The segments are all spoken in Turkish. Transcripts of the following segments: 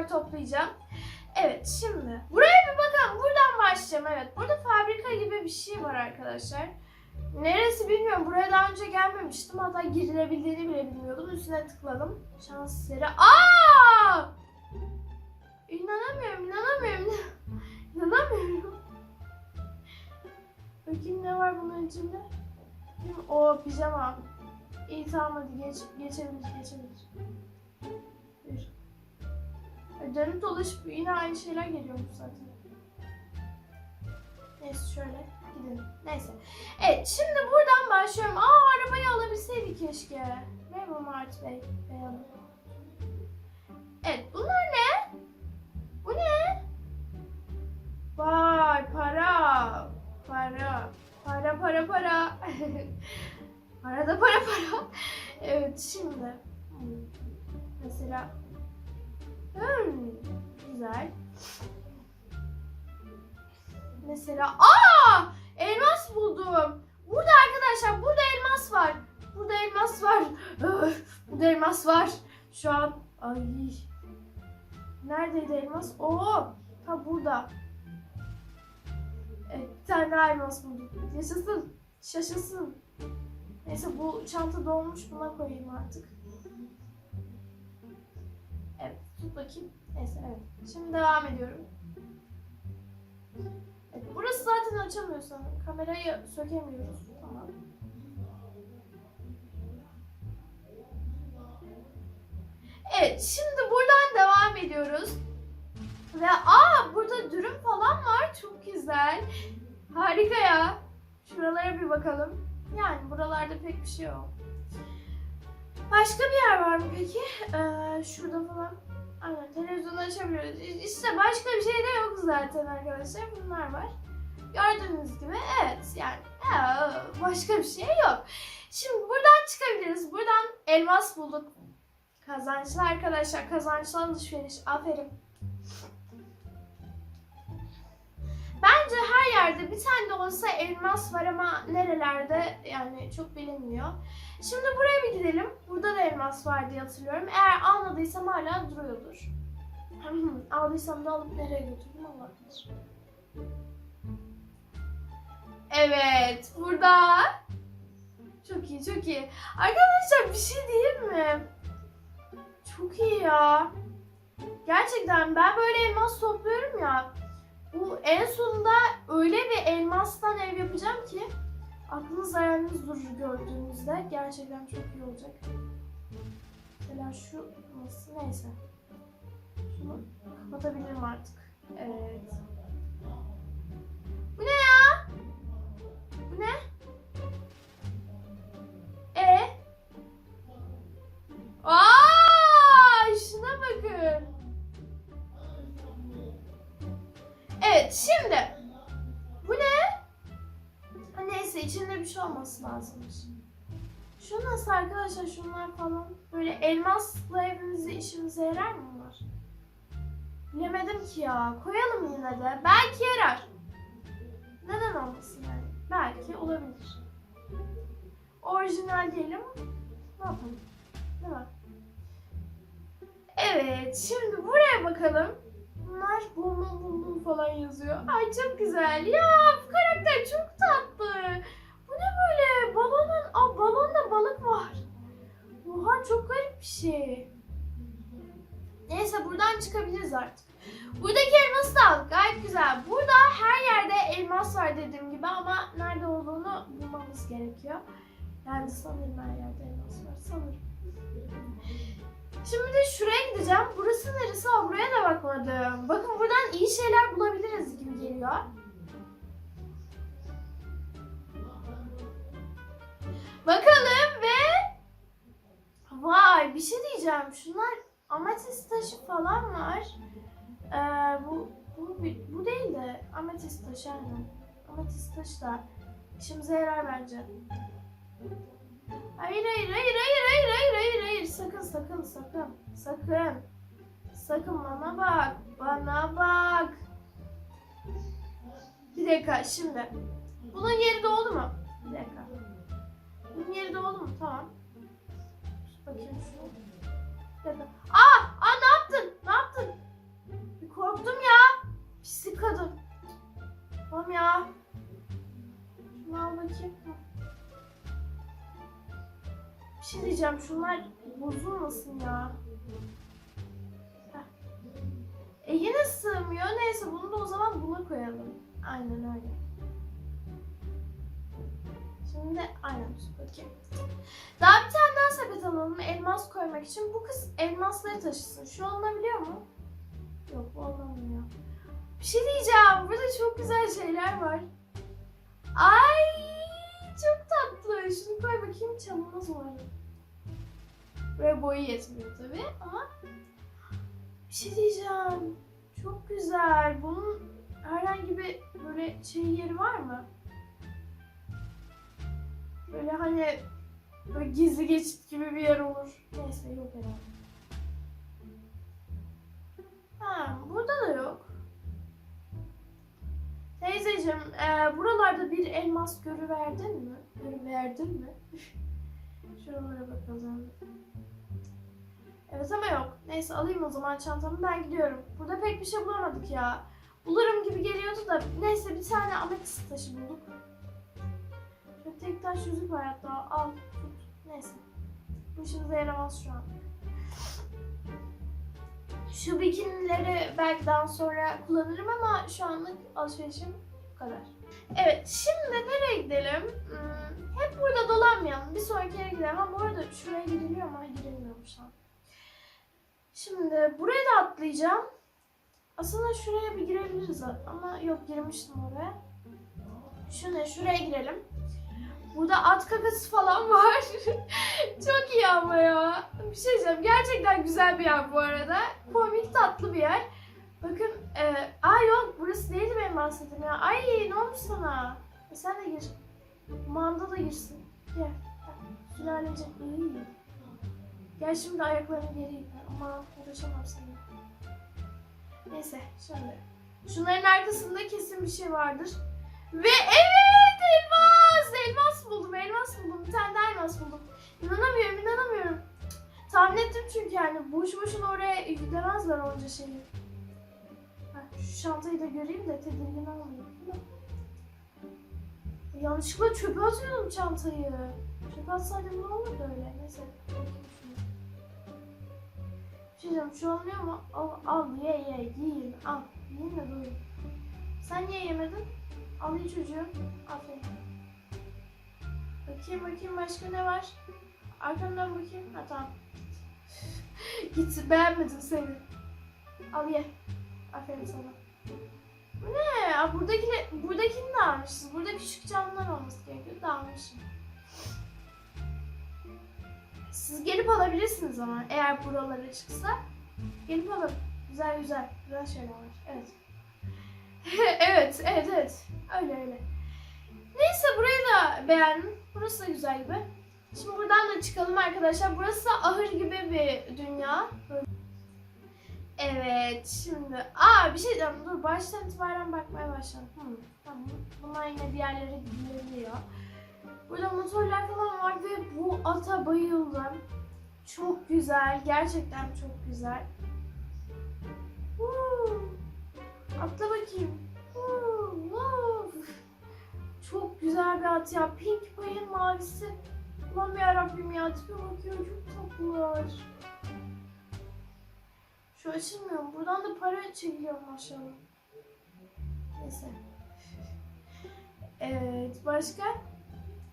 eşyalar toplayacağım. Evet şimdi buraya bir bakalım. Buradan başlayacağım. Evet burada fabrika gibi bir şey var arkadaşlar. Neresi bilmiyorum. Buraya daha önce gelmemiştim. Hatta girilebildiğini bile bilmiyordum. Üstüne tıkladım. Şans eseri. Aa! İnanamıyorum, inanamıyorum. İnanamıyorum. Bakayım ne var bunun içinde? O pijama. İyi tamam hadi geç, geçebilir, geçebilir. Dönüp dolaşıp yine aynı şeyler geliyormuş zaten. Neyse şöyle gidelim. Neyse. Evet şimdi buradan başlıyorum. Aa arabayı alabilseydik keşke. Merhaba Mart Bey. Bey Hanım. Evet bunlar ne? Bu ne? Vay para. Para. Para para para. para da para para. Evet şimdi. Mesela. Hmm, güzel. Mesela. Aa! Elmas buldum. Burada arkadaşlar burada elmas var. Burada elmas var. Burada elmas var. Şu an ay. Neredeydi elmas? Oo! Ha burada. Evet, bir tane daha elmas buldum. Yaşasın. Şaşasın. Neyse bu çanta dolmuş buna koyayım artık. Tut bakayım. Neyse evet. Şimdi devam ediyorum. Evet, burası zaten açamıyor sanırım. Kamerayı sökemiyoruz. Tamam. Evet şimdi buradan devam ediyoruz. Ve aa burada dürüm falan var. Çok güzel. Harika ya. Şuralara bir bakalım. Yani buralarda pek bir şey yok. Başka bir yer var mı peki? Ee, şurada falan. Aynen televizyonu açabiliyoruz. İşte başka bir şey de yok zaten arkadaşlar. Bunlar var. Gördüğünüz gibi evet yani ee, başka bir şey yok. Şimdi buradan çıkabiliriz. Buradan elmas bulduk. Kazançlı arkadaşlar. Kazançlı alışveriş. Aferin. Bence her yerde bir tane de olsa elmas var ama nerelerde yani çok bilinmiyor. Şimdi buraya bir gidelim. Burada da elmas var diye hatırlıyorum. Eğer almadıysam hala duruyordur. Aldıysam da alıp nereye götürdüm Allah bilir. Evet, burada. Çok iyi, çok iyi. Arkadaşlar bir şey diyeyim mi? Çok iyi ya. Gerçekten ben böyle elmas topluyorum ya. Bu en sonunda öyle bir elmastan ev yapacağım ki aklınız hayaliniz durur gördüğünüzde. Gerçekten çok iyi olacak. Mesela şu nasıl neyse. Şunu kapatabilirim artık. Evet. Bu ne ya? Bu ne? Şimdi bu ne? Neyse içinde bir şey olması lazımmış. Şu nasıl arkadaşlar şunlar falan böyle elmasla evimize işimize yarar mı bunlar? Bilemedim ki ya. Koyalım yine de. Belki yarar. Neden olmasın yani? Belki olabilir. Orijinal ama ne yapalım? Ne var? Evet, şimdi buraya bakalım. Bum bum bum falan yazıyor. Ay çok güzel. Ya bu karakter çok tatlı. Bu ne böyle? Balonun, aa balonda balık var. Oha çok garip bir şey. Neyse buradan çıkabiliriz artık. Buradaki elması da aldık. Gayet güzel. Burada her yerde elmas var dediğim gibi ama nerede olduğunu bulmamız gerekiyor. Yani sanırım her yerde elmas. Şimdi de şuraya gideceğim. Burası neresi? Aa, buraya da bakmadım. Bakın buradan iyi şeyler bulabiliriz gibi geliyor. Bakalım ve vay bir şey diyeceğim. Şunlar ametist taşı falan var. Ee, bu bu bu değil de ametist taşı aynen. Ametist taşı da işimize yarar bence. Hayır hayır hayır hayır hayır hayır hayır sakın sakın sakın sakın. Sakın bana bak. Bana bak. Bir dakika şimdi. Bunun yeri doldu mu? Bir dakika. Bunun yeri doldu mu? Tamam. Bakayım şunu. Aa! Aa ne yaptın? Ne yaptın? Bir korktum ya. Pislik kadın. Tamam ya. Şunu al bakayım şey diyeceğim şunlar bozulmasın ya. E yine sığmıyor. Neyse bunu da o zaman buna koyalım. Aynen öyle. Şimdi aynen bakayım. Daha bir tane daha sepet alalım elmas koymak için. Bu kız elmasları taşısın. Şu alınabiliyor mu? Yok bu alınmıyor. Bir şey diyeceğim. Burada çok güzel şeyler var. Ay çok tatlı. Şunu koy bakayım çalınmaz umarım. Buraya boyu yetmiyor tabii ama bir şey diyeceğim. Çok güzel. Bunun herhangi bir böyle şey yeri var mı? Böyle hani böyle gizli geçit gibi bir yer olur. Neyse yok herhalde. Ha, burada da yok. Teyzeciğim, e, buralarda bir elmas görüverdin mi? Görüverdin mi? Şuralara bakalım. Evet ama yok. Neyse alayım o zaman çantamı ben gidiyorum. Burada pek bir şey bulamadık ya. Bulurum gibi geliyordu da neyse bir tane ametist taşı bulduk. Şöyle tek taş yüzük var hatta al tut. Neyse. Bu işimize yaramaz şu an. Şu bikinileri belki daha sonra kullanırım ama şu anlık alışverişim bu kadar. Evet şimdi nereye gidelim? Hmm, hep burada dolanmayalım. Bir sonraki yere gidelim ama bu arada şuraya gidiliyor ama girilmiyormuş şu an. Şimdi buraya da atlayacağım. Aslında şuraya bir girebiliriz ama yok girmiştim oraya. Şu ne? Şuraya girelim. Burada at kakası falan var. Çok iyi ama ya. Bir şey diyeceğim. Gerçekten güzel bir yer bu arada. Komik tatlı bir yer. Bakın. E, aa yok burası değildi benim bahsettiğim ya. Ay ne olmuş sana? E, sen de gir. Manda da girsin. Gel. Sülalece. İyi. Gel şimdi ayaklarını geri. Ama uğraşamam seninle. Neyse şimdi. Şunların arkasında kesin bir şey vardır. Ve evet elmas! Elmas buldum, elmas buldum. Bir tane daha elmas buldum. İnanamıyorum, inanamıyorum. Tahmin ettim çünkü yani boş boşuna oraya yüklemezler onca şeyi. Şu çantayı da göreyim de tedirgin olmayayım. Yanlışlıkla çöpe atıyordum çantayı. Çöpe atsaydım ne olurdu öyle? Neyse. Diyeceğim, şu alınıyor mu? Al, al ye ye, yiyin, al. Yiyin de doyun. Sen niye yemedin? Al ye çocuğu. Aferin. Bakayım bakayım başka ne var? Arkamdan bakayım. Ha tamam. Git beğenmedim seni. Al ye. Aferin sana. Bu ne? Buradakini, buradakini de almışsın. Burada küçük canlılar olması gerekiyor. Da almışım. Siz gelip alabilirsiniz ama eğer buralara çıksa. Gelip alın. Güzel güzel. Güzel şeyler var. Evet. evet, evet, evet. Öyle öyle. Neyse burayı da beğendim. Burası da güzel gibi. Şimdi buradan da çıkalım arkadaşlar. Burası ahır gibi bir dünya. Evet şimdi. Aa bir şey diyeceğim. Dur baştan itibaren bakmaya başladım. Hmm, tamam. Bunlar yine bir yerlere gidilebiliyor. Burada motorlar falan var ve bu ata bayıldım. Çok güzel. Gerçekten çok güzel. Woo. Atla bakayım. Woo, wow. Çok güzel bir at ya. Pink payın mavisi. Aman yarabbim ya tipe bakıyor çok tatlılar. Şu açılmıyor? Buradan da para çekiliyor maşallah. Neyse. Evet başka?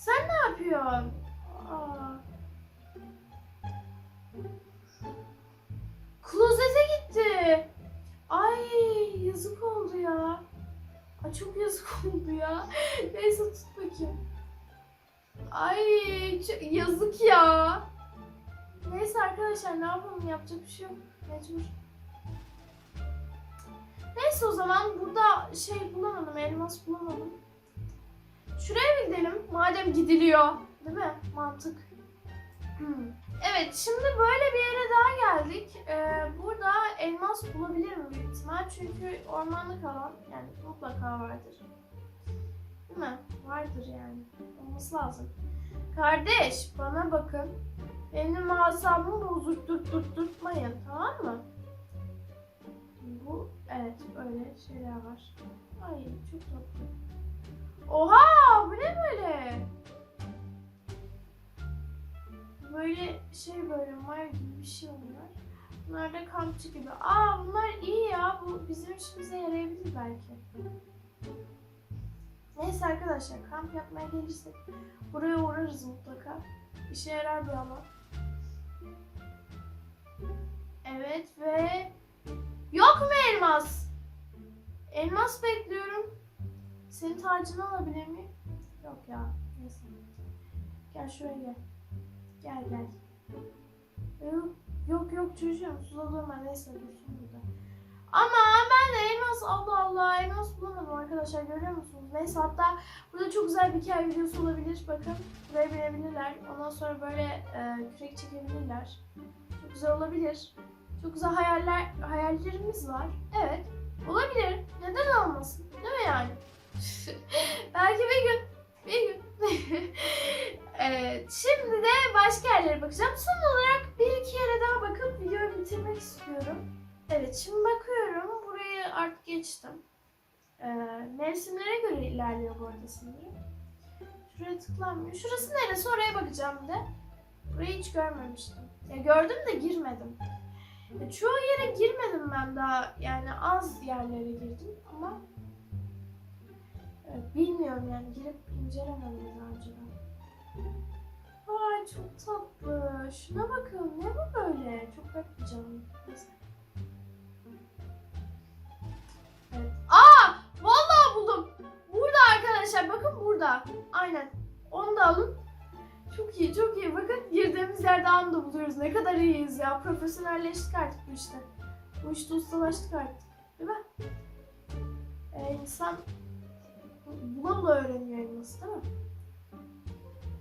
Sen ne yapıyorsun? Aa. Klozete gitti. Ay yazık oldu ya. Ay çok yazık oldu ya. Neyse tut bakayım. Ay yazık ya. Neyse arkadaşlar ne yapalım yapacak bir şey yok. Mecbur. Neyse o zaman burada şey bulamadım, elmas bulamadım. Şuraya mı gidelim? Madem gidiliyor. Değil mi? Mantık. Hmm. Evet şimdi böyle bir yere daha geldik. Ee, burada elmas bulabilirim büyük ihtimal. Çünkü ormanlık alan yani mutlaka vardır. Değil mi? Vardır yani. Olması lazım. Kardeş bana bakın. Benim asabımı bozurtturtmayın tamam mı? Bu evet böyle şeyler var. Ay çok tatlı. Oha bu ne böyle? böyle şey böyle maya gibi bir şey oluyor. Bunlar da kampçı gibi. Aa bunlar iyi ya. Bu bizim işimize yarayabilir belki. Neyse arkadaşlar kamp yapmaya gelirsek buraya uğrarız mutlaka. İşe yarar bu ama. Evet ve yok mu elmas? Elmas bekliyorum. Senin tacını alabilir miyim? Yok ya. Neyse. Gel şuraya gel. Gel gel. Yok yok, yok çocuğum durma neyse dursun burada. Ama ben de elmas Allah Allah elmas bulamadım arkadaşlar görüyor musunuz? Neyse hatta burada çok güzel bir hikaye videosu olabilir. Bakın buraya binebilirler. Ondan sonra böyle e, kürek çekebilirler. Çok güzel olabilir. Çok güzel hayaller hayallerimiz var. Evet. Olabilir. Neden olmasın? Değil mi yani? Belki bir gün. Bir gün. evet. Şimdi de başka yerlere bakacağım. Son olarak bir iki yere daha bakıp videoyu bitirmek istiyorum. Evet şimdi bakıyorum. Burayı artık geçtim. Ee, mevsimlere göre ilerliyor bu arada sanırım. Şuraya tıklanmıyor. Şurası neresi oraya bakacağım de. Burayı hiç görmemiştim. Ya gördüm de girmedim. Ya çoğu yere girmedim ben daha. Yani az yerlere girdim ama bilmiyorum yani girip incelemedim daha önceden. Ay çok tatlı. Şuna bakın. Ne bu böyle? Çok. Neyse. Evet. Aa! Vallahi buldum. Burada arkadaşlar. Bakın burada. Aynen. Onu da alın. Çok iyi, çok iyi. Bakın girdiğimiz yerde anında buluyoruz. Ne kadar iyiyiz ya. Profesyonelleştik artık bu işte. Bu işte ustalaştık artık. Değil mi? Ee, insan bula öğreniyor elması değil mi?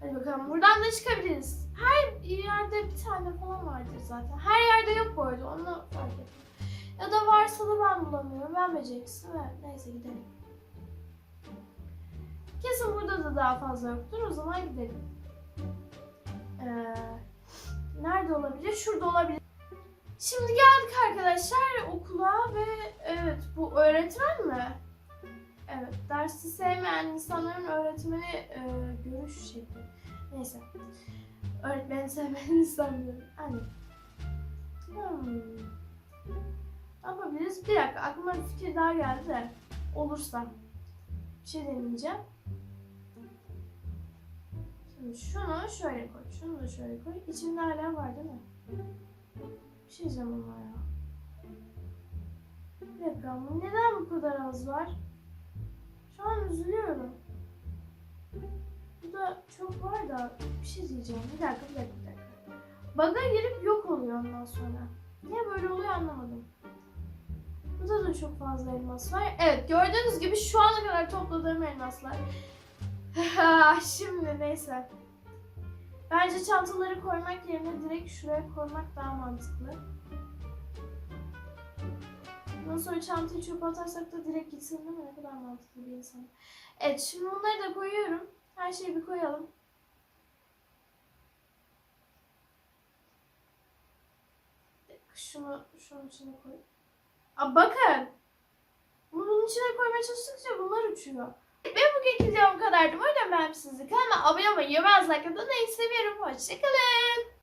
Hadi bakalım. Buradan da çıkabiliriz. Her yerde bir tane falan vardır zaten. Her yerde yok bu arada. Onu fark ettim. Ya da varsa da ben bulamıyorum. Ben beceriksiz ve neyse gidelim. Kesin burada da daha fazla yoktur. O zaman gidelim. Ee, nerede olabilir? Şurada olabilir. Şimdi geldik arkadaşlar okula ve evet bu öğretmen mi? Evet dersi sevmeyen insanların öğretmeni e, görüş şekli. Neyse. Öğretmeni sevmeyen insanların. Hani. Hmm. Yapabiliriz? Bir dakika aklıma bir fikir daha geldi de olursa bir şey deneyeceğim. Şimdi şunu şöyle koy, şunu da şöyle koy. İçinde hala var değil mi? Bir şey diyeceğim ama ya. Bir dakika neden bu kadar az var? Şu an üzülüyorum. Bu da çok var da bir şey diyeceğim. Bir dakika, bir dakika, bir dakika. Bug'a girip yok oluyor ondan sonra. Niye böyle oluyor anlamadım. Burada da çok fazla elmas var. Evet gördüğünüz gibi şu ana kadar topladığım elmaslar. Şimdi neyse. Bence çantaları koymak yerine direkt şuraya koymak daha mantıklı. Ondan sonra çantayı çöpe atarsak da direkt gitsin değil mi? Ne kadar mantıklı bir insan. Evet şimdi bunları da koyuyorum. Her şeyi bir koyalım. Şunu şunun içine koy. Aa, bakın. Bunu bunun içine koymaya çalıştıkça bunlar uçuyor. Ve bugünkü videom kadardı. Umarım beğenmişsinizdir. Kanalıma abone olmayı, yorum yazmayı, atmayı, seviyorum. Hoşçakalın.